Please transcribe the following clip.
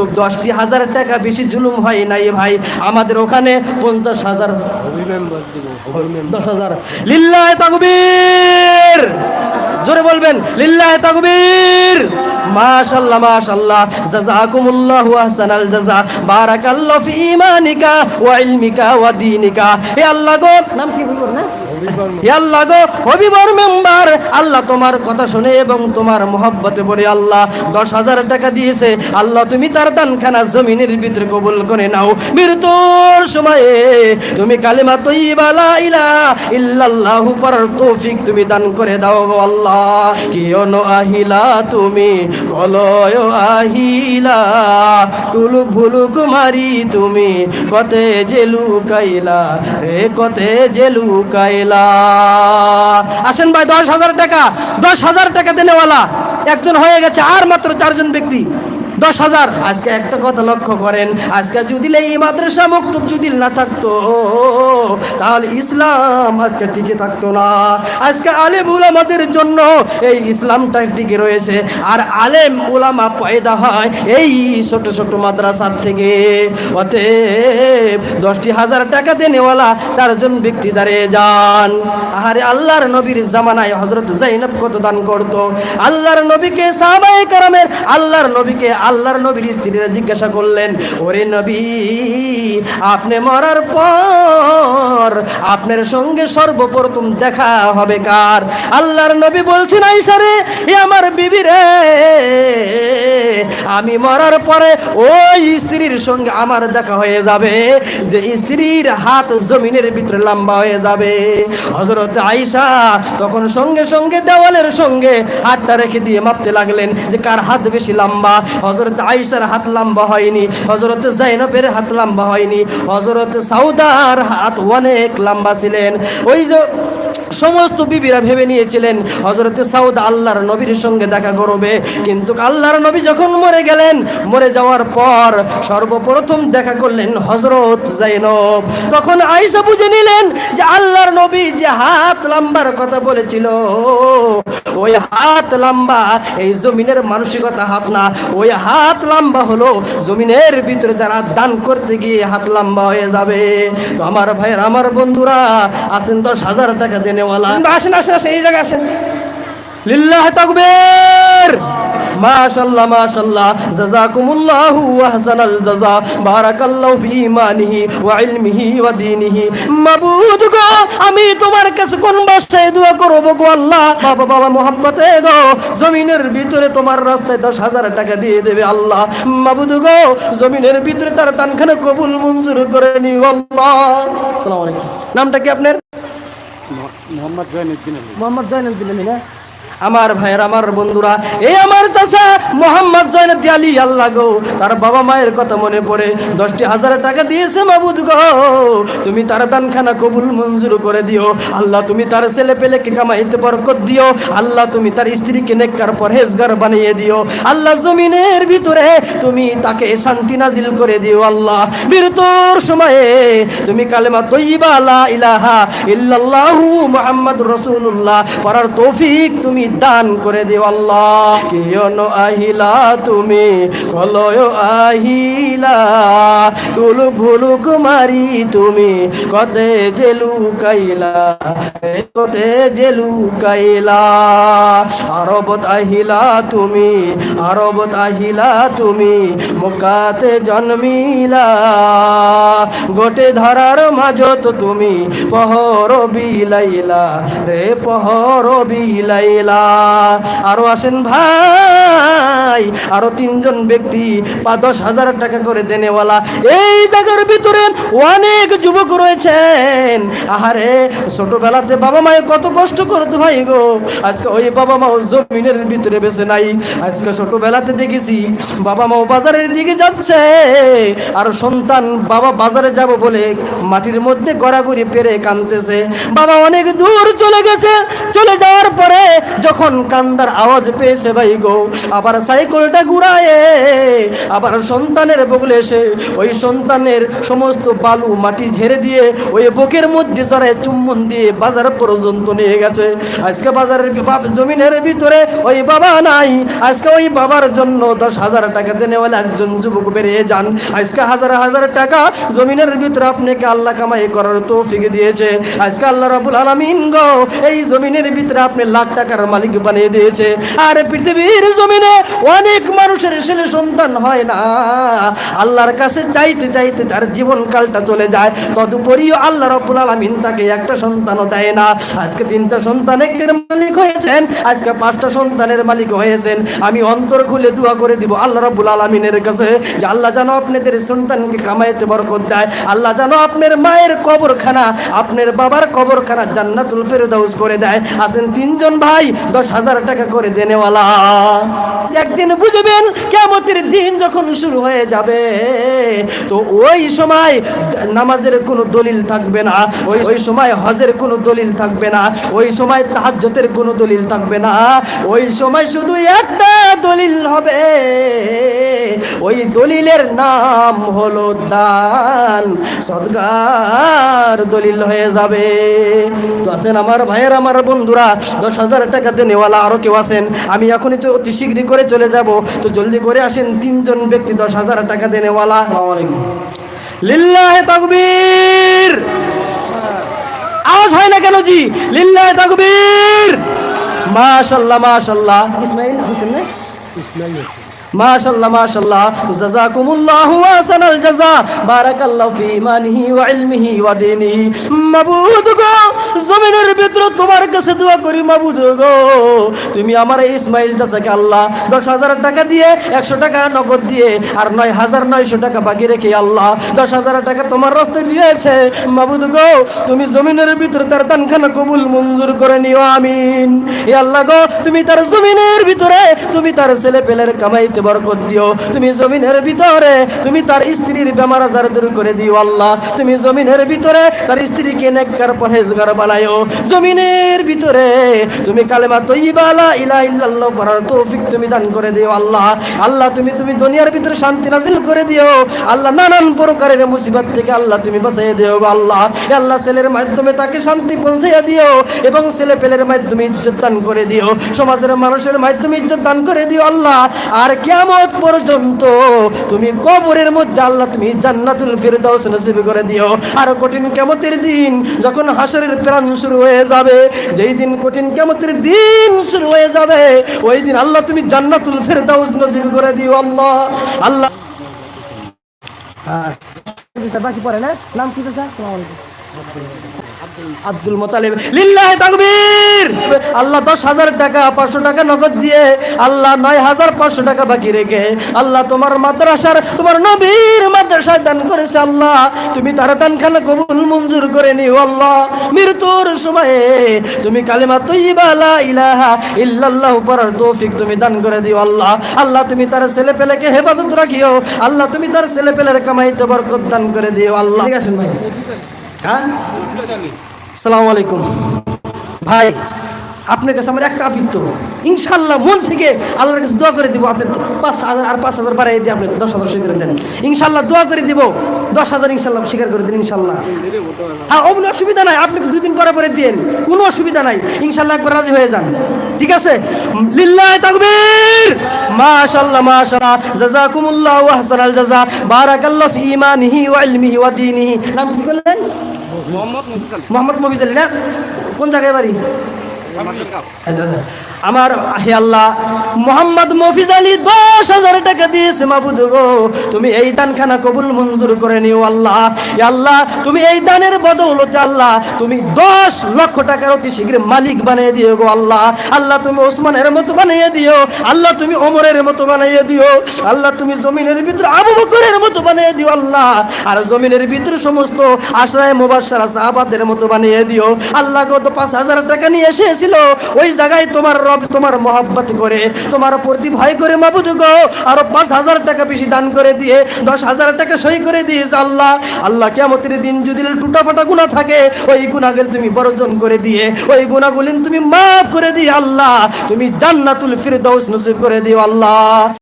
কিন্তু দশটি হাজার টাকা বেশি জুলুম হয় নাই ভাই। আমাদের ওখানে পঞ্চাশ হাজার দশ হাজার। লিল্লাহ তাকবীর। জোরে বলবেন লিল্লাহ তাকবীর। মাশাল্লাহ মাশাল্লাহ। জাযাকুমুল্লাহু আহসানাল জাযা বারাকাল্লাহু ফি ঈমানিকা ওয়া ইলমিকা ওয়া দীনিকা। হে আল্লাহ গো। নাম কি বলব না? আল্লাহ গো মেম্বার। আল্লাহ তোমার কথা শুনে এবং তোমার মোহব্বতে পড়ে আল্লাহ, দশ হাজার টাকা দিয়েছে। আল্লাহ, তুমি তার দানখানা জমিনের ভিতরে কবুল করে নাও। মৃত্যুর সময়ে তুমি কালিমা তৈবা লা ইলাহা ইল্লাল্লাহু তৌফিক তুমি দান করে দাও গো আল্লাহ। কিয়ন আহিলা তুমি? কলয় আহিলা। টুলুক ভুলুক তুমি। কতে যে লুকাইলা রে, কতে যে লুকাইলা। আসেন ভাই, দশ হাজার টাকা, দশ হাজার টাকা দেনেওয়ালা। একজন হয়ে গেছে আর মাত্র চারজন ব্যক্তি। দশ হাজার। আজকে একটা কথা লক্ষ্য করেন, আজকে যদি এই মাদ্রাসা মক্তব যদি না থাকতো, তাহলে ইসলাম আজকে টিকে থাকতো না। আজকে আলেম জন্য এই ইসলামটা টিকে রয়েছে। আর আলেম পয়দা হয় এই ছোট ছোট মাদ্রাসার থেকে। অতএব দশটি হাজার টাকা দেনেওয়ালা চারজন ব্যক্তি দাঁড়িয়ে যান। আহারে আল্লাহর নবীর জামানায় হজরত জাইনব কত দান করত? আল্লাহর নবীকে সাহাবায়ে কারামের, আল্লাহর নবীকে আল্লাহর নবীর স্ত্রীরা জিজ্ঞাসা করলেন, ওরে নবী, আপনি মরার পর আপনার সঙ্গে সর্বপ্রথম দেখা হবে কার? আল্লাহর নবী বলছেন আইসারে এ আমার বিবি রে, আমি মরার পরে ওই স্ত্রীর সঙ্গে আমার দেখা হয়ে যাবে, যে স্ত্রীর হাত জমিনের ভিতরে লম্বা হয়ে যাবে। হজরত আইসা তখন সঙ্গে সঙ্গে দেওয়ালের সঙ্গে হাতটা রেখে দিয়ে মাপতে লাগলেন, যে কার হাত বেশি লম্বা? হজরত আইসার হাত লম্বা হয়নি হজরত জাইনবের হাত লম্বা হয়নি হজরত সাউদার হাত অনেক লম্বা ছিলেন। ওই যে সমস্ত বিবিরা ভেবে নিয়েছিলেন হজরতে সাউদ আল্লাহর নবীর সঙ্গে দেখা করবে। কিন্তু আল্লাহর নবী যখন মরে গেলেন, মরে যাওয়ার পর সর্বপ্রথম দেখা করলেন হজরত জাইনব তখন আয়েশা বুঝে নিলেন যে আল্লাহর নবী যে হাত লাম্বার কথা বলেছিল, ওই হাত লম্বা এই জমিনের মানসিকতা হাত না, ওই হাত লম্বা হলো জমিনের ভিতরে যারা দান করতে গিয়ে হাত লম্বা হয়ে যাবে। তো আমার ভাইয়ের, আমার বন্ধুরা, আসেন দশ হাজার টাকা আসেন আসেন আসেন এই জায়গায় আসেন। লিল্লাহ তাকবীর। মাশাল্লাহ মাশাল্লাহ। জাযাকুমুল্লাহু আহসানাল জাযা বারাকাল্লাহু ফি ঈমানিহি ওয়া ইলমিহি ওয়া দীনিহি। মাবুদ গো আমি তোমার কাছে কোন ভাষায় দোয়া করব গো আল্লাহ? বাবা বাবা মোহাম্মতে গো জমিনের ভিতরে তোমার রাস্তায় দশ হাজার টাকা দিয়ে দেবে আল্লাহ। মাবুদ গো জমিনের ভিতরে তার টানখানে কবুল মঞ্জুর করে নিও আল্লাহ। আসসালামু আলাইকুম। নামটা কি আপনার? মোহাম্মদ জয়নুদ্দিন আলী মোহাম্মদ জয়নুদ্দিন আলী না আমার ভাইয়ের, আমার বন্ধুরা, এই আমার চাষা মোহাম্মদ জয়নতি আলী, আল্লাহ গো, তার বাবা মায়ের কথা মনে পড়ে। দশটি হাজার টাকা দিয়েছে মাবুদ গো, তুমি তার দানখানা কবুল মঞ্জুর করে দিও। আল্লাহ, তুমি তার ছেলে পেলেকে কামাইতে বরকত দিও। আল্লাহ, তুমি তার স্ত্রীকে নেককার পরহেজগার বানিয়ে দিও। আল্লাহ, জমিনের ভিতরে তুমি তাকে শান্তি নাজিল করে দিও, আল্লাহ। মৃত্যুর সময়ে তুমি কালেমা তৈবা লা ইলাহা ইল্লাল্লাহু মুহাম্মাদুর রাসূলুল্লাহ। পড়ার তৌফিক তুমি দান করে দিও আল্লাহ। কিয়ন আহিলা তুমি? কলয় আহিলা। টুলু ভুলুক মারি তুমি। কতে যে লুকাইলা? রে কতে যে লুকাইলা? আরবত আহিলা তুমি। আরবত আহিলা তুমি। মুকাতে জন্মিলা। গোটে ধরার মাঝত তুমি। পহর বিলাইলা। রে পহর বিলাইলা। আরও আসেন ভাই, আরও তিনজন ব্যক্তি বা দশ হাজার টাকা করে দেনেওয়ালা। এই জায়গার ভিতরে অনেক যুবক রয়েছেন। আহারে, ছোটবেলাতে বাবা মায়ে কত কষ্ট করতে ভাই গো। আজকে ওই বাবা মাও জমিনের ভিতরে বেছে নাই। আজকে ছোটবেলাতে দেখেছি বাবা মাও বাজারের দিকে যাচ্ছে। আর সন্তান বাবা বাজারে যাব বলে মাটির মধ্যে গড়াগড়ি পেরে কানতেছে বাবা অনেক দূর চলে গেছে। চলে যাওয়ার পরে যখন কান্দার আওয়াজ পেয়েছে ভাই গো, আবার সাইকেলটা ঘুরায়ে, আবার সন্তানের বগলে এসে ওই সন্তানের সমস্ত বালু মাটি ঝেড়ে দিয়ে ওই বুকের মধ্যে জড়ায় চুম্বন দিয়ে বাজার পর্যন্ত নিয়ে গেছে। আজকে বাজারের জমিনের ভিতরে ওই বাবা নাই। আজকে ওই বাবার জন্য দশ হাজার টাকা দেনেওয়ালা একজন যুবক বেরিয়ে যান। আজকে হাজার হাজার টাকা জমিনের ভিতরে আপনাকে আল্লাহ কামাই করার তৌফিক দিয়েছে। আজকে আল্লাহ রাবুল আলামিন গো, এই জমিনের ভিতরে আপনি লাখ টাকার মালিক বানিয়ে দিয়েছে। আর পৃথিবীর জমিনে অনেক মানুষের ছেলে সন্তান হয় না। আল্লাহর কাছে চাইতে চাইতে তার জীবনকালটা চলে যায়। তদুপরিও আল্লাহ রব্বুল আলামিন তাকে একটা সন্তানও দেয় না। আজকে তিনটা সন্তানের মালিক হয়েছেন, আজকে পাঁচটা সন্তানের মালিক হয়েছেন। আমি অন্তর খুলে দোয়া করে দিব আল্লাহ রব্বুল আলামিনের কাছে যে আল্লাহ যেন আপনাদের সন্তানকে কামাইতে বরকত দেয়। আল্লাহ যেন আপনার মায়ের কবরখানা, আপনার বাবার কবরখানা জান্নাতুল ফেরদাউস করে দেয়। আছেন তিনজন ভাই দশ হাজার টাকা করে দেনেওয়ালা। একদিন বুঝবেন কেমতের দিন যখন শুরু হয়ে যাবে, তো ওই সময় নামাজের কোনো দলিল থাকবে না, ওই ওই সময় হজের কোনো দলিল থাকবে না, ওই সময় তাহাজ্জতের কোনো দলিল থাকবে না, ওই সময় শুধু একটা দলিল হবে। ওই দলিলের নাম হলো দান সদগার দলিল হয়ে যাবে। তো আছেন আমার ভাইয়ের আমার বন্ধুরা দশ হাজার টাকাতে নেওয়ালা আরও কেউ আছেন? আমি এখনই অতি শীঘ্রই করে চলে যাব। তো জলদি করে আসেন তিনজন ব্যক্তি দশ হাজার টাকা দেনেওয়ালা। লিল্লাহ তাকবীর! আওয়াজ হয় না কেন জি? লিল্লাহ তাকবীর! মাশাল্লাহ মাশাল্লাহ। ইসমাইল হোসেন না? মাশাল্লাহ মাশাল্লাহ। জাযাকুমুল্লাহু আহসানাল জাযা বারাকাল্লাহু ফি ইমানিহি ওয়া ইলমিহি ওয়া দীনিহি। মাবুদ গো, জমিনের ভিতর তোমার কাছে দোয়া করি, মাবুদ গো। তুমি আমার ইসমাইল চাচাকে আল্লাহ দশ হাজার টাকা দিয়ে, একশো টাকা নগদ দিয়ে আর নয় হাজার নয়শো টাকা বাকি রেখে আল্লাহ দশ হাজার টাকা তোমার রাস্তায় দিয়েছে। মাবুদ গো, তুমি জমিনের ভিতর তার দানখানা কবুল মঞ্জুর করে নিও, আমিন। এ আল্লাহ গো, তুমি তার জমিনের ভিতরে, তুমি তার ছেলে পেলের কামাইতে বরকত দিও। তুমি জমিনের ভিতরে, তুমি তার স্ত্রীর বেমার আজার দূর করে দিও আল্লাহ। তুমি জমিনের ভিতরে, তার স্ত্রীকে নেককার পরহেজগার বানায়ো জমিনের ভিতরে, তুমি কালেমা তৈবা লা ইলাহা ইল্লাল্লাহ পড়ার তৌফিক তুমি দান করে দিও আল্লাহ। আল্লাহ, তুমি তুমি দুনিয়ার ভিতরে শান্তি নাজিল করে দিও। আল্লাহ, নানান প্রকারের মুসিবত থেকে আল্লাহ তুমি বাঁচাইয়া দিও আল্লাহ। আল্লাহ, ছেলের মাধ্যমে তাকে শান্তি পৌঁছাইয়া দিও এবং ছেলে পেলের মাধ্যমে ইজ্জত দান করে দিও। সমাজের মানুষের মাধ্যমে ইজ্জত দান করে দিও আল্লাহ। আর কিয়ামত পর্যন্ত তুমি কবরের মধ্যে আল্লাহ তুমি জান্নাতুল ফিরদাউস নসিব করে দিও। আর কঠিন কিয়ামতের দিন যখন হাসরের প্রাণ শুরু হয়ে যাবে, যেই দিন কঠিন কিয়ামতের দিন শুরু হয়ে যাবে, ওই দিন আল্লাহ তুমি জান্নাতুল ফিরদাউস নসিব করে দিও আল্লাহ। আল্লাহ হ্যাঁ। বাকি পড়ে না? নাম কি স্যার? আব্দুল মোতালেব লিল্লাহ তাকবীর। আল্লাহ দশ হাজার টাকা পাঁচশো টাকা নগদ দিয়ে আল্লাহ নয় হাজার পাঁচশো টাকা বাকি রেখে আল্লাহ তোমার মাদ্রাসার তোমার নবীর মাদ্রাসায় দান করেছে আল্লাহ। তুমি তার দানখানা কবুল মঞ্জুর করে নিও আল্লাহ। মৃত্যুর সময়ে তুমি কালিমা তৈবা লা ইলাহা ইল্লাল্লাহ পড়ার তৌফিক তুমি দান করে দিও আল্লাহ। আল্লাহ তুমি তার ছেলে পেলেকে হেফাজত রাখিও। আল্লাহ তুমি তার ছেলে পেলের কামাইতে বরকত দান করে দিও আল্লাহ। ঠিক আছেন ভাই। হ্যাঁ? সালাম আলাইকুম। ভাই আপনার কাছে আমার একটা আপিত্ত ইনশাল্লাহ মন থেকে আল্লাহর কাছে দোয়া করে দিব আপনি পাঁচ হাজার আর পাঁচ হাজার বাড়াই দিয়ে আপনি দশ হাজার স্বীকার দেন। ইনশাল্লাহ দোয়া করে দিব, দশ হাজার ইনশাল্লাহ স্বীকার করে দিন ইনশাল্লাহ হ্যাঁ অমনি অসুবিধা নাই, আপনি দুই দিন পরে পরে দিন কোনো অসুবিধা নাই। ইনশাল্লাহ একবার রাজি হয়ে যান। ঠিক আছে? লিল্লাহ তাকবীর। মাশাআল্লাহ মাশাআল্লাহ। জাযাকুমুল্লাহ ওয়া আহসানাল জাযা। বারাকাল্লাহু ফি ইমানিহি ওয়া ইলমিহি ওয়া দীনিহি। নাম কি বললেন? মোহাম্মদ মফিজ আলী না? কোন জায়গায় বাড়ি? 哎，等等。আমার হে আল্লাহ, মোহাম্মদ মফিজ আলী দশ হাজার টাকা দিয়েছে, মাবুদ গো। তুমি এই দানখানা কবুল মঞ্জুর করে নিও আল্লাহ। আল্লাহ, তুমি এই দানের বদৌলতে আল্লাহ, তুমি দশ লক্ষ টাকার অতি শীঘ্র মালিক বানিয়ে দিও গো আল্লাহ। আল্লাহ, তুমি ওসমানের মতো বানিয়ে দিও। আল্লাহ, তুমি ওমরের মতো বানিয়ে দিও। আল্লাহ, তুমি জমিনের ভিতরে আবু বকরের মতো বানিয়ে দিও আল্লাহ। আর জমিনের ভিতরে সমস্ত আশ্রয় মুবাসারা সাহাবাদের মতো বানিয়ে দিও। আল্লাহ গত পাঁচ হাজার টাকা নিয়ে এসেছিল। ওই জায়গায় তোমার রব তোমার মহাব্বত করে, তোমার প্রতি ভয় করে মাবুদ গো। আরও পাঁচ হাজার টাকা বেশি দান করে দিয়ে, দশ হাজার টাকা সই করে দিয়েছে আল্লাহ। আল্লাহ কেমতের দিন যদি টুটা ফাটা গুণা থাকে, ওই গুণাগুলি তুমি বর্জন করে দিয়ে, ওই গুণাগুলি তুমি মাফ করে দিয়ে আল্লাহ, তুমি জান্নাতুল ফিরদৌস নসিব করে দিও আল্লাহ।